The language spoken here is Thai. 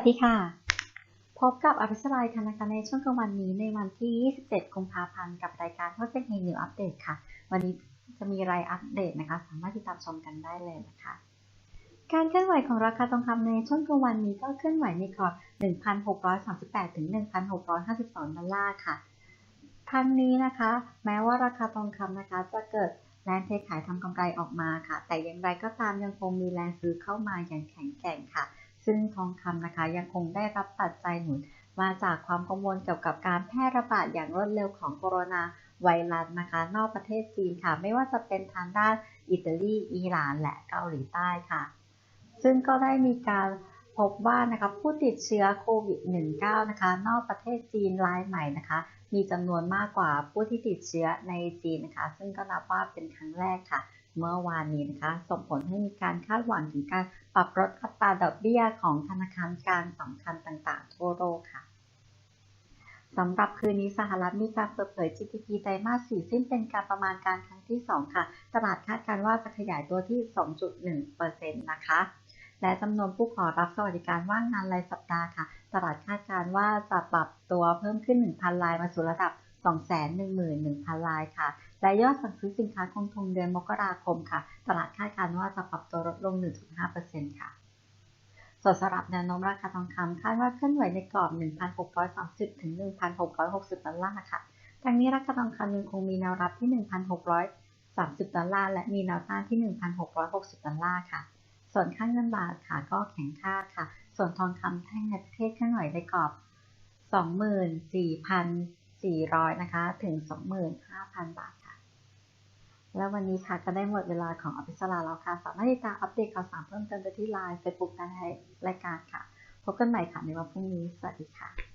วัสดีค่ะ พบกับอภิชลายธนาคารในช่วงกลางวันนี้ในวันที่ 27 กุมภาพันธ์กับรายการทอดเซ็นเฮนิวอัปเดตค่ะ วันนี้จะมีรายอัปเดตนะคะ สามารถติดตามชมกันได้เลยนะคะ การเคลื่อนไหวของราคาทองคำในช่วงกลางวันนี้ก็เคลื่อนไหวในกรอบ 1,638 ถึง 1,652 ดอลลาร์ค่ะทั้งนี้นะคะ แม้ว่าราคาทองคำนะคะจะเกิดแรงเทขายทำกำไรออกมาค่ะ แต่อย่างไรก็ตามยังคงมีแรงซื้อเข้ามาอย่างแข็งแกร่งค่ะ ซึ่งทองคำนะคะยังคงได้รับปัจจัยหนุนมาจากความกังวลเกี่ยวกับการแพร่ระบาดอย่างรวดเร็วของโคโรนาไวรัสนะคะนอกประเทศจีนค่ะ ไม่ว่าจะเป็นทางด้านอิตาลีอิหร่านและเกาหลีใต้ค่ะ ซึ่งก็ได้มีการพบว่านะคะผู้ติดเชื้อโควิด -19 นะคะ นอกประเทศจีนรายใหม่นะคะ มีจำนวนมากกว่าผู้ที่ติดเชื้อในจีนนะคะ ซึ่งก็นับว่าเป็นครั้งแรกค่ะ เมื่อวานนี้นะคะส่งผลให้มีการคาดหวังถึงการปรับลดอัตราดอกเบี้ยของธนาคารกลางสำคัญต่างๆ ทั่วโลกค่ะสำหรับคืนนี้สหรัฐมีการเปิดเผย GDP ไตรมาส 4 ซึ่งเป็นการประมาณการครั้งที่ 2 ค่ะ ตลาดคาดการณ์ว่าจะขยายตัวที่ 2.1%นะคะ และจำนวนผู้ขอรับสวัสดิการว่างงานรายสัปดาห์ค่ะ ตลาดคาดการณ์ว่าจะปรับตัวเพิ่มขึ้น 1,000 รายมาสู่ระดับ 211,000รายค่ะ และยอดสั่งซื้อสินค้าคงทงเดือนมกราคมค่ะ ตลาดคาดการณ์ว่าจะปรับตัวลดลง 1.5%ค่ะส่วนสำหรับแนวโน้มราคาทองคำคาดว่าเคลื่อนไหวในกรอบ 1,630 ถึง 1,660 ดอลลาร์ค่ะ ทั้งนี้ราคาทองคำยังคงมีแนวรับที่ 1,630 ดอลลาร์ และมีแนวต้านที่ 1,660 ดอลลาร์ค่ะ ส่วนค่าเงินบาทค่ะก็แข็งค่าค่ะ ส่วนทองคำแท่งในประเทศเคลื่อนไหวในกรอบ 4,400 นะคะ ถึง 25,000 บาทค่ะ แล้ววันนี้ค่ะก็ได้หมดเวลาของอภิสราแล้วค่ะ สามารถติดตามอัปเดตข่าวสารเพิ่มเติมได้ที่ไลน์เฟซบุ๊กได้รายการค่ะ พบกันใหม่ค่ะในวันพรุ่งนี้ สวัสดีค่ะ